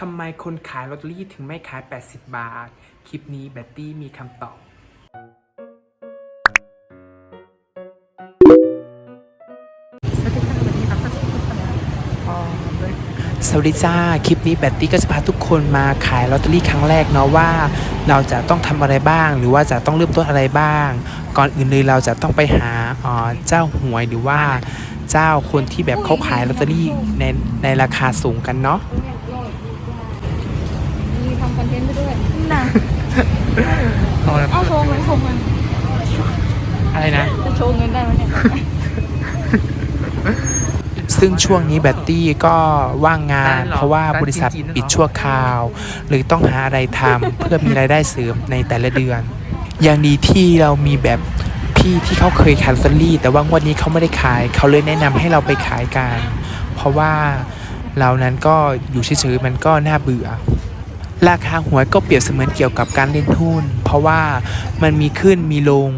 ทำไมคนขายลอตเตอรี่ถึงไม่ขาย 80 บาท คลิปนี้แบตตี้มีคำตอบสวัสดีจ้า คลิปนี้แบตตี้ก็จะพาทุกคนมาขายลอตเตอรี่ครั้งแรกเนาะว่า เราจะต้องทำอะไรบ้าง หรือว่าจะต้องเริ่มต้นอะไรบ้าง ก่อนอื่นเลยเราจะต้องไปหาเจ้าหวยหรือว่าเจ้าคนที่แบบเขาขายลอตเตอรี่ในในราคาสูงกันเนาะ มีทำคอนเทนต์ไป ด้วยน่ะเอาเอาโชว์เงินโชว์เงินอะไรนะ จะโชว์เงินได้ไหมเนี่ย ซึ่งช่วงนี้แบตตี้ก็ว่างงานร้านเหรอเพราะว่าร้านบริษัทจีนๆเหรอปิดชั่วคราวเลยต้องหาอะไรทำเพื่อมีรายได้เสริมในแต่ละเดือน อย่างดีที่เรามีแบบพี่ที่เขาเคยขายลอตเตอรี่ แต่ว่างวดนี้เขาไม่ได้ขาย เขาเลยแนะนำให้เราไปขายกัน เพราะว่าเรานั้นก็อยู่เฉยๆมันก็น่าเบื่อ ราคาหวยก็เปรียบเสมือนเกี่ยวกับการเล่นหุ้น เพราะว่ามันมีขึ้นมีลง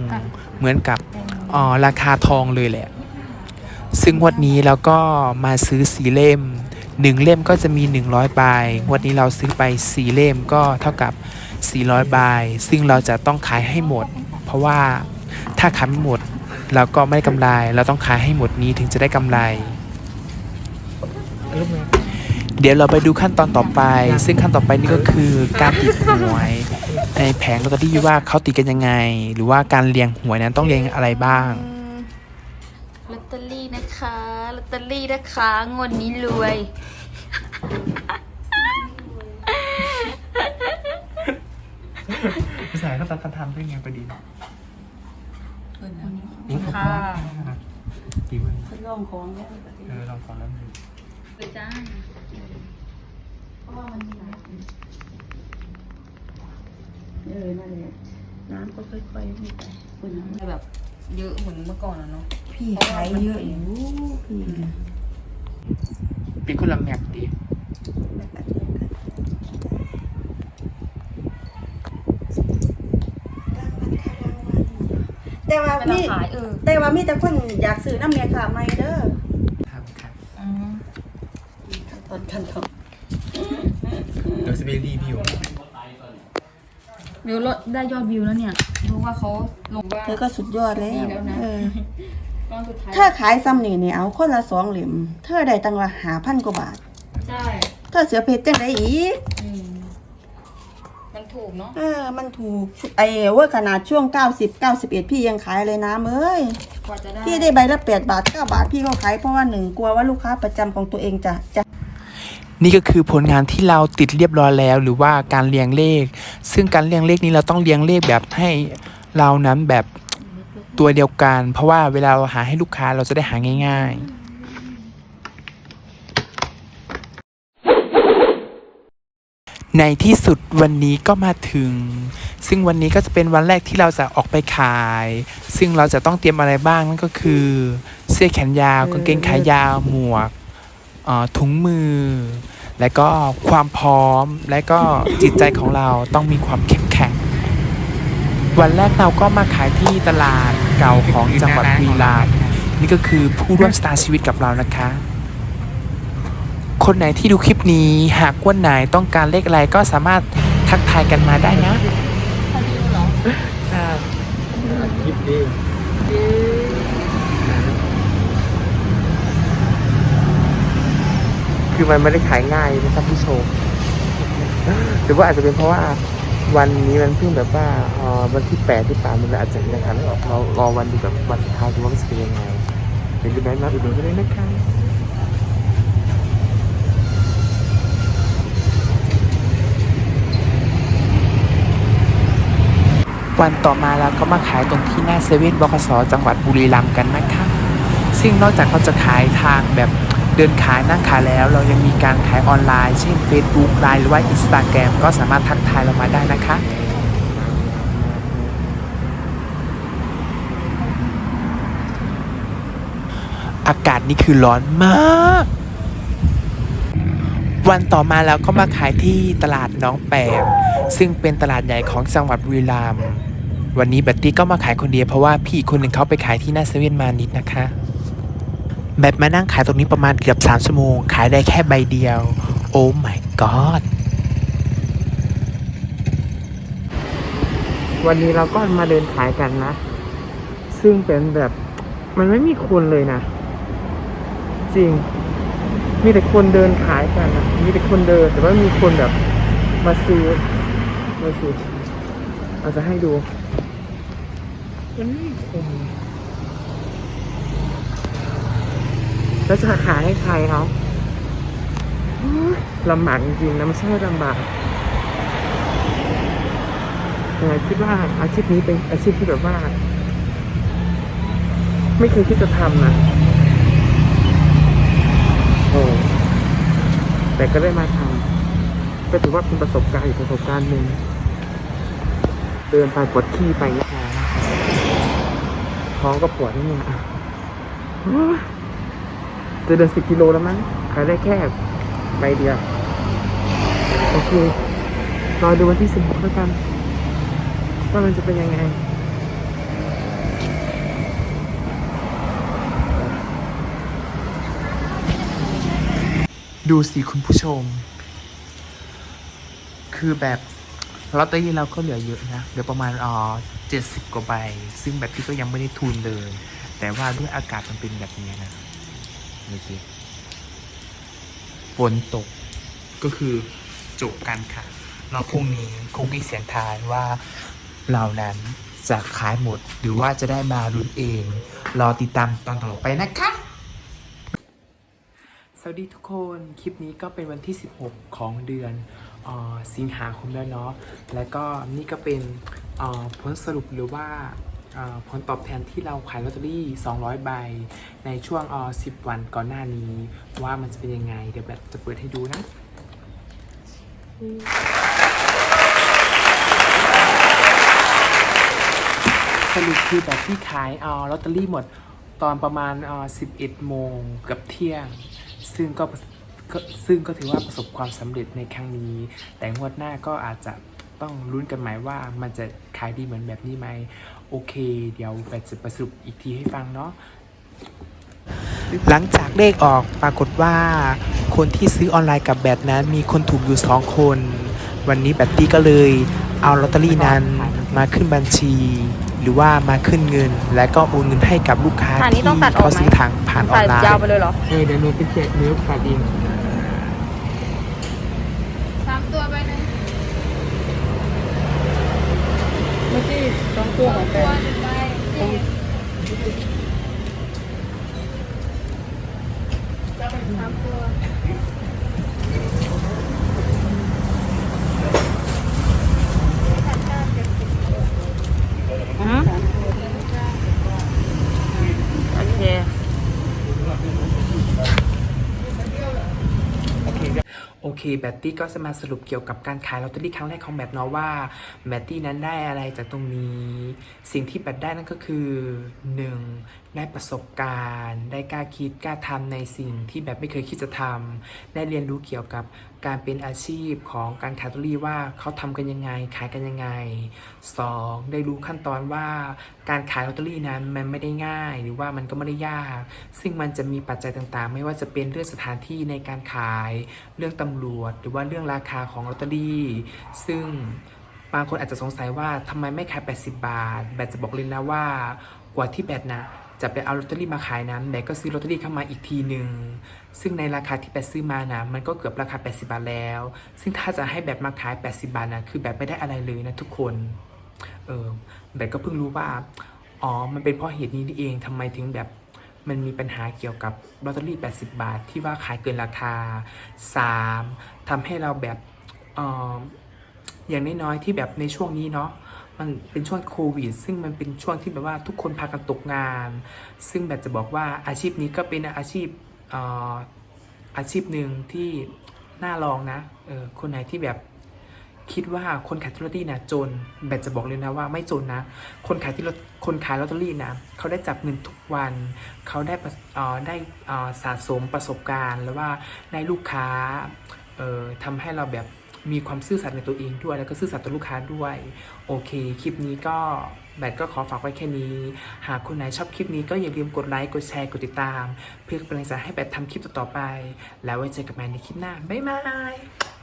เหมือนกับอ่อราคาทองเลยแหละ ซึ่งวดนี้เราก็มาซื้อสีเล่มหนึ่งเล่มก็จะมี 100ใบวดนี้เราซื้อไปสีเล่มก็เท่ากับ 400ใบซึ่งเราจะต้องขายให้หมด เพราะว่าถ้าขายไม่หมดเราก็ไม่ได้กำไร เราต้องขายให้หมดนี้ถึงจะได้กำไร เดี๋ยวเราไปดูขั้นตอนต่อไป ซึ่งขั้นต่อไปนี่ก็คือการติดหวยในแผงลอตเตอรี่ว่าเขาติดกันยังไง หรือว่าการเรียงหวยนั้นต้องเรียงอะไรบ้างลอตเตอรี่นะคะลอตเตอรี่นะคะงวดนี้รวยภาษาเขาตัดคำทำได้ไงประดิษฐ์ค่ะกี่วันทดลองของแล้วเออลองฟังแล้ว ไปจ้าเพราะว่ามันไปจ้าเออนั่นแหละน้ำก็ค่อยๆนี่ไปคุณแบบเยอะเหมือนเมื่อก่อนอะเนาะพี่ขายเยอะอยู่พี่เป็นคนละแมปดิแต่ว่ามีแต่ว่ามีแต่คนอยากซื้อน้ำเมียค่ะไม่เด้อ ทำค่ะ อืม ตอน กันทองเดี๋ยวจะไปรีวิววิวลดได้ยอดวิวแล้วเนี่ยเพราะว่าเขาลงว่า เธอก็สุดยอดแล้วดีแล้วนะ เออตอนสุดท้ายถ้าขายซ้ำนี่เนี่ยเอาคนละสองเหลี่ยมเธอได้ตังละหาพันกว่าบาท ใช่เธอเสือเพชรจังได้อีก อืมมันถูกเนาะเออ มันถูกไอ้เว่าขนาดช่วง 90 91 พี่ยังขายเลยนะเมยกว่าจะได้ พี่ได้ใบละ 8 บาท 9 บาทพี่ก็ขายเพราะว่าหนึ่งกลัวว่าลูกค้าประจำของตัวเองจะจะ นี่ก็คือผลงานที่เราติดเรียบร้อยแล้ว หรือว่าการเรียงเลข ซึ่งการเรียงเลขนี้เราต้องเรียงเลขแบบให้เรานั้นแบบตัวเดียวกัน เพราะว่าเวลาเราหาให้ลูกค้าเราจะได้หาง่าย ๆในที่สุดวันนี้ก็มาถึง ซึ่งวันนี้ก็จะเป็นวันแรกที่เราจะออกไปขาย ซึ่งเราจะต้องเตรียมอะไรบ้างนั่นก็คือ เสื้อแขนยาวกางเกงขายาวหมวก ถุงมือ และก็ความพร้อมและก็จิตใจของเราต้องมีความเข้มแข็ง วันแรกเราก็มาขายที่ตลาดเก่าของจังหวัดบุรีรัมย์นี่ก็คือผู้ร่วมสตาร์ชีวิตกับเรานะคะ คนไหนที่ดูคลิปนี้หากวันไหนต้องการเลขอะไรก็สามารถทักทายกันมาได้นะคลิปดี คือมันไม่ได้ขายง่ายนะท่านผู้ชมหรือว่าอาจจะเป็นเพราะว่าวันนี้มันเพิ่งแบบว่าอ่อวันที่แปดที่ป่ามันลยอาจจะยังขายไม่ออกเรารอวันดูแบบวันสุดท้ายดูว่ามันจะเป็นยังไงเป็นดูไหมมาอุดหนุนกันเลยนะคะวันต่อมาเราก็มาขายตรงที่หน้าเซเว่นบคสจังหวัดบุรีรัมย์กันนะคะซึ่งนอกจากเขาจะขายทางแบบ เดินขายนั่งขายแล้ว เรายังมีการขายออนไลน์ เช่น Facebook ไลน์หรือว่า Instagram ก็สามารถทักทายเรามาได้นะคะอากาศนี่คือร้อนมาก วันต่อมาเราก็มาขายที่ตลาดน้องแปมซึ่งเป็นตลาดใหญ่ของจังหวัดบุรีรัมย์วันนี้แบตตี้ก็มาขายคนเดียวเพราะว่าพี่คนหนึ่งเขาไปขายที่หน้าเซเว่นมานิดนะคะ แบตมานั่งขายตรงนี้ประมาณเกือบ3ชั่วโมง ขายได้แค่ใบเดียว โอ้ my god วันนี้เราก็มาเดินขายกันนะ ซึ่งเป็นแบบมันไม่มีคนเลยนะ จริง มีแต่คนเดินขายกันนะมีแต่คนเดิน แต่ว่ามีคนแบบมาซื้อมาซื้อเราจะให้ดู มันไม่มีคน แล้วจะขายให้ใครเขาลำบากจริงๆนะไม่ใช่ลำบากแต่คิดว่าอาชีพนี้เป็นอาชีพที่แบบว่า ไม่เคยที่จะทำนะโอ้แต่ก็ได้มาทำก็ถือว่าเป็นประสบการณ์อีกประสบการณ์หนึ่งเดินไปปวดขี้ไปนะคะท้องก็ปวดนี่เนี่ยอะ จะเดินสิบกิโลแล้วมั้งขายได้แค่ใบเดียว โอเค รอดูวันที่สิบหกแล้วกันว่ามันจะเป็นยังไงดูสิคุณผู้ชม คือแบบลอตเตอรี่เราก็เหลือเยอะนะ เหลือประมาณอ๋อเจ็ดสิบกว่าใบ ซึ่งแบบที่ก็ยังไม่ได้ทุนเลย แต่ว่าด้วยอากาศมันเป็นแบบนี้นะ ดูสิฝนตก ก็คือจบกันค่ะ เราพรุ่งนี้คงมีเสียงทายว่าเรานั้นจะขายหมดหรือว่าจะได้มารุนเอง รอติดตามตอนต่อไปนะคะ สวัสดีทุกคนคลิปนี้ก็เป็นวันที่ 16 ของเดือนเออสิงหาคมแล้วเนาะแล้วก็นี่ก็เป็นเอ่อผลสรุปหรือว่าเอ่อ ผลตอบแทนที่เราขายลอตเตอรี่ 200 ใบ ในช่วงออ10 วันก่อนหน้านี้ ว่ามันจะเป็นยังไง เดี๋ยวแบบจะเปิดให้ดูนะสรุปคือแบบที่ขายอลอตเตอรี่หมดตอนประมาณเอ่อ11 โมงเกับเที่ยง ซึ่งก็ก็ซึ่งก็ถือว่าประสบความสำเร็จในครั้งนี้ แต่งวดหน้าก็อาจจะ ต้องลุ้นกันไหมว่ามันจะขายดีเหมือนแบบนี้ไหมโอเค เดี๋ยวแบบจะประสรุปอีกทีให้ฟังเนาะหลังจากเลขออกปรากฏว่า คนที่ซื้อออนไลน์กับแบบนั้น มีคนถูกอยู่สองคน วันนี้แบบตี้ก็เลยเอาลอตเตอรี่นั้นมาขึ้นบัญชี หรือว่ามาขึ้นเงิน และก็โอนเงินให้กับลูกค้าฐานนี้ที่ต้องตัดออกเขาไหมซื้อทางผ่านออตัดนไลน์ยาวไปเลยเหรอเออเดี๋ยวหนูเป็นเจ็ดนิ้วขาดเอง สามตัวไปหนึ่ง เมื่อ กี้สองตัวของแฟ ตัวน หนึ่งใบสามตัว อืมโอเค โอเค แบตตี้ก็จะมาสรุปเกี่ยวกับการขายลอตเตอรี่ครั้งแรกของแบตเนาะว่าแบตตี้นั้นได้อะไรจากตรงนี้ สิ่งที่แบตได้นั่นก็คือ 1. ได้ประสบการณ์ ได้กล้าคิดกล้าทำในสิ่งที่แบบไม่เคยคิดจะทำได้เรียนรู้เกี่ยวกับการเป็นอาชีพของการขายลอตเตอรี่ว่าเขาทำกันยังไง ขายกันยังไง 2. ได้รู้ขั้นตอนว่าการขายลอตเตอรี่นั้นมันไม่ได้ง่าย หรือว่ามันก็ไม่ได้ยาก ซึ่งมันจะมีปัจจัยต่างๆ ไม่ว่าจะเป็นเรื่องสถานที่ในการขาย เรื่องตำรวจ หรือว่าเรื่องราคาของลอตเตอรี่ ซึ่งบางคนอาจจะสงสัยว่าทำไมไม่ขาย 80 บาท แบตจะบอกเลยนะว่ากว่าที่แบตนะ จะไปเอาลอตเตอรี่มาขายนั้นแบตก็ซื้อลอตเตอรี่เข้ามาอีกทีหนึ่งซึ่งในราคาที่แบตซื้อมานะมันก็เกือบราคา 80 บาทแล้ว ซึ่งถ้าจะให้แบตมาขาย 80 บาทนะคือแบตไม่ได้อะไรเลยนะทุกคนเออแบตก็เพิ่งรู้ว่าอ๋อมันเป็นเพราะเหตุนี้นี่เองทำไมถึงแบบมันมีปัญหาเกี่ยวกับลอตเตอรี่ 80 บาท ที่ว่าขายเกินราคา 3. ทำให้เราแบบอออย่างน้อยๆที่แบบในช่วงนี้เนาะ มันเป็นช่วงโควิด ซึ่งมันเป็นช่วงที่แบบว่าทุกคนพากันตกงาน ซึ่งแบบจะบอกว่าอาชีพนี้ก็เป็นอาชีพออาชีพหนึ่งที่น่าลองนะเออคนไหนที่แบบคิดว่าคนขายลอตเตอรี่นะจนแบตจะบอกเลยนะว่าไม่จนนะ คนขายที่คนขายลอตเตอรี่นะเขาได้จับเงินทุกวัน เขาได้ได้สะสมประสบการณ์ แล้วว่าได้ลูกค้าออทำให้เราแบบ มีความซื่อสัตย์ในตัวเองด้วย แล้วก็ซื่อสัตย์ต่อลูกค้าด้วย โอเค คลิปนี้ก็แบทก็ขอฝากไว้แค่นี้ หากคนไหนชอบคลิปนี้ก็อย่าลืมกดไลค์ กดแชร์ กดติดตาม เพื่อเป็นกำลังใจให้แบททำคลิปต่อๆไป แล้วไว้เจอกันใหม่ในคลิปหน้า บ๊ายบาย